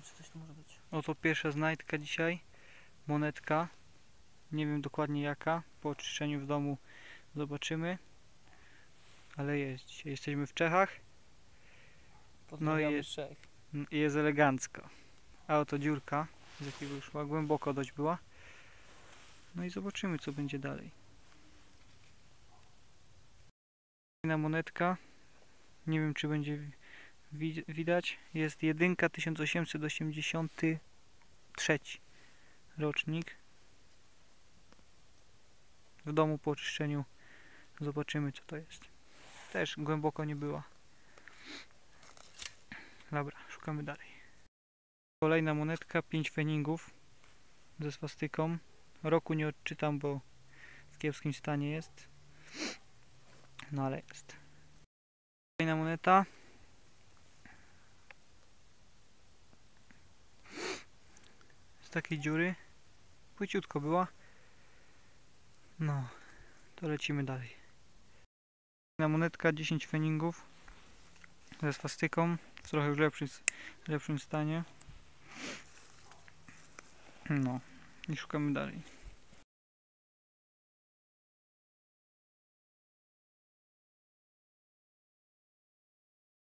Zobaczymy, czy coś tu może być. Oto pierwsza znajdka dzisiaj. Monetka. Nie wiem dokładnie jaka. Po oczyszczeniu w domu zobaczymy. Ale jest. Dzisiaj jesteśmy w Czechach. Pozdrawiamy jest- Czech. I Jest elegancko. A oto dziurka, z jakiego już szła. Głęboko dość była. No i zobaczymy co będzie dalej. Kolejna monetka. Nie wiem czy będzie widać. Jest jedynka 1883 rocznik. W domu po oczyszczeniu zobaczymy co to jest. Też głęboko nie była. Dobra, szukamy dalej. Kolejna monetka, 5 feningów ze swastyką. Roku nie odczytam, bo w kiepskim stanie jest. No ale jest. Kolejna moneta. Takiej dziury. Płyciutko była. No, to lecimy dalej. Kolejna monetka, 10 feningów ze swastyką w trochę już lepszym stanie. No i szukamy dalej.